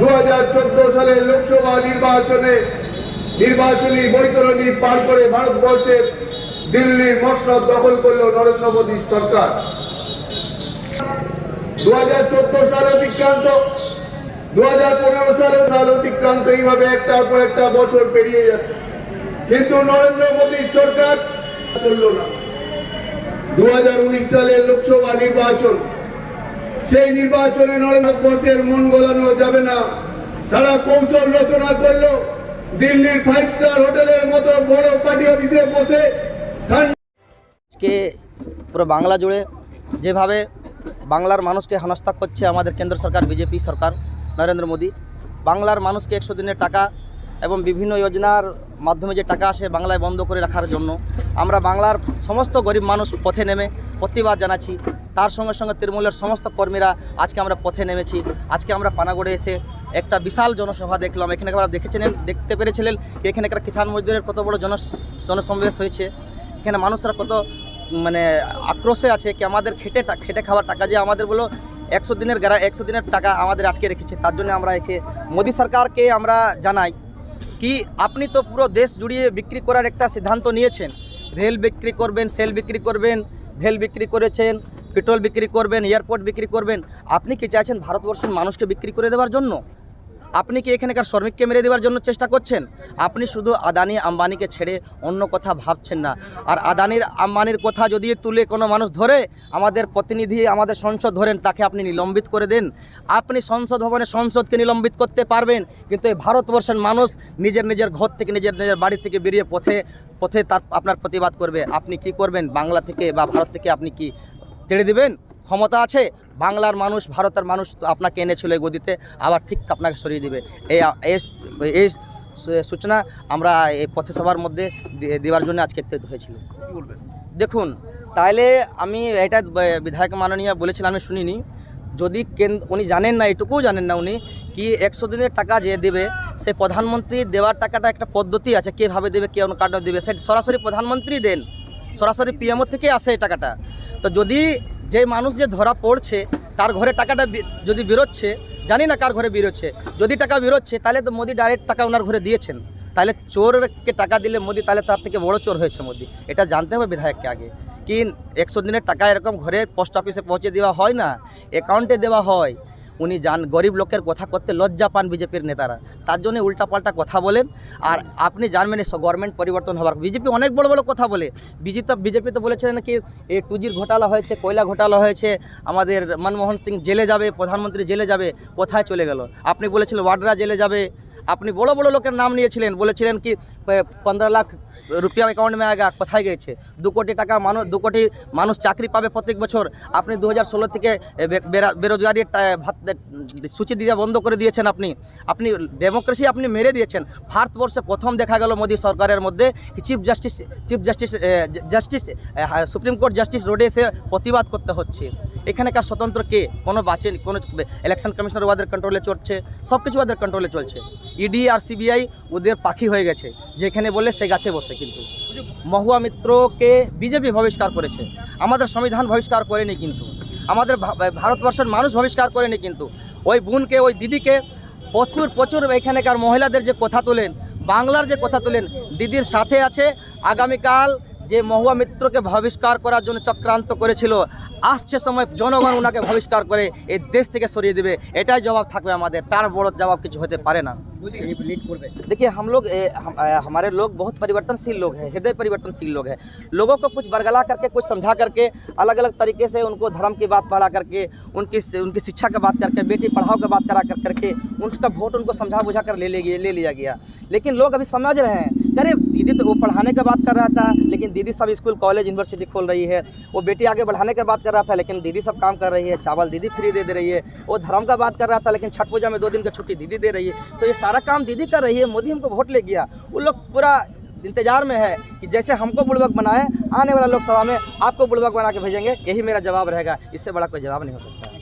দু সালের লোকসভা নির্বাচনে নির্বাচনী বৈতরণী পার করে ভারতবর্ষের দিল্লি মসনদ দখল করল নরেন্দ্র মোদী সরকার। দু সাল অতিক্রান্ত, দু সালে সাল অতিক্রান্ত, এইভাবে একটার পর একটা বছর পেরিয়ে যাচ্ছে। কিন্তু নরেন্দ্র মোদী সরকার করল না। দু সালের লোকসভা নির্বাচন সেই নির্বাচনে নরেন্দ্র ঘোষের মন গলানো যাবে না। তারা কৌশল রচনা করল, দিল্লির ফাইভ স্টার হোটেলের মতো বড় পার্টি অফিসে বসে আজকে পুরো বাংলা জুড়ে যেভাবে বাংলার মানুষকে হেনস্থা করছে আমাদের কেন্দ্র সরকার, বিজেপি সরকার, নরেন্দ্র মোদী, বাংলার মানুষকে একশো দিনের টাকা এবং বিভিন্ন যোজনার মাধ্যমে যে টাকা আসে বাংলায় বন্ধ করে রাখার জন্য। আমরা বাংলার সমস্ত গরিব মানুষ পথে নেমে প্রতিবাদ জানাচ্ছি। তার সঙ্গে সঙ্গে তৃণমূলের সমস্ত কর্মীরা আজকে আমরা পথে নেমেছি। আজকে আমরা পানাগড়ে এসে একটা বিশাল জনসভা দেখলাম। এখানে আপনারা দেখেছিলেন দেখতে পেরেছিলেন কি এখানকার কিষাণ মজদুরের কত বড় জন, জনসমাবেশ হয়েছে। এখানে মানুষরা কত মানে আক্রোশে আছে কি আমাদের খেটে খেটে খাওয়ার টাকা যে আমাদের বলো একশো দিনের গ্যারা, একশো দিনের টাকা আমাদের আটকে রেখেছে। তার জন্য আমরা একে মোদী সরকারকে আমরা জানাই। কি আপনি তো পুরো দেশ জুড়িয়ে বিক্রি করার একটা সিদ্ধান্ত নিয়েছেন। রেল বিক্রি করবেন, সেল বিক্রি করবেন, ভেল বিক্রি করেছেন, পেট্রোল বিক্রি করবেন, এয়ারপোর্ট বিক্রি করবেন। আপনি কি চাইছেন ভারতবর্ষের মানুষকে বিক্রি করে দেওয়ার জন্য? আপনি কি এখানকার শ্রমিককে মেরে দেওয়ার জন্য চেষ্টা করছেন? আপনি শুধু আদানি আম্বানিকে ছেড়ে অন্য কথা ভাবছেন না। আর আদানির আম্বানির কথা যদি তুলে কোনো মানুষ ধরে, আমাদের প্রতিনিধি, আমাদের সংসদ ধরেন, তাকে আপনি নিলম্বিত করে দেন। আপনি সংসদ ভবনে সংসদকে নিলম্বিত করতে পারবেন, কিন্তু এই ভারতবর্ষের মানুষ নিজের নিজের ঘর থেকে, নিজের নিজের বাড়ি থেকে বেরিয়ে পথে পথে তার আপনার প্রতিবাদ করবে। আপনি কি করবেন? বাংলা থেকে বা ভারত থেকে আপনি কি ছেড়ে দিবেন? ক্ষমতা আছে বাংলার মানুষ ভারতের মানুষ তো আপনাকে এনেছিল এই গদিতে আবার ঠিক আপনাকে সরিয়ে দিবে। এই এই- এই সূচনা আমরা এই পথসভার মধ্যে দেওয়ার জন্য আজকে একত্রিত হয়েছিল। দেখুন তাহলে আমি এটা বিধায়ক মাননীয় বলেছিলাম আমি শুনিনি। যদি কেন্দ্র উনি জানেন না এটুকুও জানেন না উনি কি একশো দিনের টাকা যে দেবে সে প্রধানমন্ত্রী দেওয়ার টাকাটা একটা পদ্ধতি আছে কীভাবে দেবে কে কার্ড দেবে সেটা সরাসরি প্রধানমন্ত্রী দেন। সরাসরি পিএমও থেকে আসে এই টাকাটা। তো যদি যে মানুষ যে ধরা পড়ছে, তার ঘরে টাকাটা যদি বেরোচ্ছে, জানি না কার ঘরে বেরোচ্ছে, যদি টাকা বেরোচ্ছে, তাহলে তো মোদি ডাইরেক্ট টাকা ওনার ঘরে দিয়েছেন। তাহলে চোরকে টাকা দিলে মোদি, তাহলে তার থেকে বড় চোর হয়েছে মোদি। এটা জানতে হবে বিধায়ককে আগে। কি একশো দিনের টাকা এরকম ঘরে পোস্ট অফিসে পৌঁছে দেওয়া হয় না? অ্যাকাউন্টে দেওয়া হয়। উনি যান, গরিব লোকের কথা করতে লজ্জা পান বিজেপির নেতারা। তার জন্য উল্টাপাল্টা কথা বলেন। আর আপনি জানবেন গভর্নমেন্ট পরিবর্তন হবার বিজেপি অনেক বড় বড় কথা বলে। বিজেপি বিজেপি তো বলেছিলেন নাকি এই টুজির ঘোটালা হয়েছে, কয়লা ঘোটালা হয়েছে, আমাদের মনমোহন সিং জেলে যাবে, প্রধানমন্ত্রী জেলে যাবে, কোথায় চলে গেল? আপনি বলেছিলেন ওয়াডরা জেলে যাবে। আপনি বড় বড় লোকের নাম নিয়েছিলেন, বলেছিলেন কি পনেরো লাখ রুপিয়া অ্যাকাউন্ট মে আয়গা কোথায় গেছে দু কোটি টাকা মানুষ দু কোটি মানুষ চাকরি পাবে প্রত্যেক বছর। আপনি দু হাজার ষোলো থেকে এ, বে- বেরোজগারির সূচি দিয়ে বন্ধ করে দিয়েছেন আপনি। আপনি ডেমোক্রেসি আপনি মেরে দিয়েছেন। ভারতবর্ষে প্রথম দেখা গেল মোদী সরকারের মধ্যে কি chief justice chief justice justice supreme court justice রোডে এসে প্রতিবাদ করতে হচ্ছে। এখানেকার স্বতন্ত্র কে? কোনো বাঁচে কোনো ইলেকশন কমিশনার ওদের কন্ট্রোলে চলছে সব কিছু ওদের কন্ট্রোলে চলছে। ইডি আর সিবিআই ওদের পাখি হয়ে গেছে। যেখানে বলে সে গাছে বসে। কিন্তু। মহুয়া মিত্রকে বিজেপি বহিষ্কার করেছে। আমাদের সংবিধান বহিষ্কার করেনি কিন্তু। আমাদের ভারতবর্ষের মানুষ বহিষ্কার করেনি কিন্তু। ওই বোনকে, ওই দিদিকে প্রচুর প্রচুর এখানেকার মহিলাদের যে কথা তোলেন, বাংলার যে কথা তোলেন, দিদির সাথে আছে। আগামীকাল যে মহুয়া মিত্রকে বহিষ্কার করার জন্য চক্রান্ত করেছিল আসছে সময় জনগণ ওনাকে বহিষ্কার করে এই দেশ থেকে সরিয়ে দেবে এটাই জবাব থাকবে আমাদের তার বড় জবাব কিছু হতে পারে না देखिए हम लोग ए, हम, ए, हमारे लोग बहुत परिवर्तनशील लोग हैं हृदय परिवर्तनशील लोग हैं लोगों को कुछ बरगला करके कुछ समझा करके अलग अलग तरीके से उनको धर्म की बात पढ़ा करके उनकी उनकी शिक्षा की बात करके बेटी पढ़ाओ की बात करा कर करके उनका वोट उनको समझा बुझा कर ले ले ले लिया गया लेकिन लोग अभी समझ रहे हैं कि अरे, दीदी तो वो पढ़ाने का बात कर रहा था, लेकिन दीदी सब स्कूल, कॉलेज, यूनिवर्सिटी खोल रही है। वो बेटी आगे बढ़ाने का बात कर रहा था, लेकिन दीदी सब काम कर रही है। चावल दीदी फ्री दे दे रही है। वो धर्म का बात कर रहा था, लेकिन छठ पूजा में दो दिन का छुट्टी दीदी दे रही है। तो ये सारा काम दीदी कर रही है। मोदी हमको वोट ले गया। वो लोग पूरा इंतज़ार में है कि जैसे हमको बुड़बक बनाए, आने वाला लोकसभा में आपको बुड़बक बना के भेजेंगे, यही मेरा जवाब रहेगा। इससे बड़ा कोई जवाब नहीं हो सकता।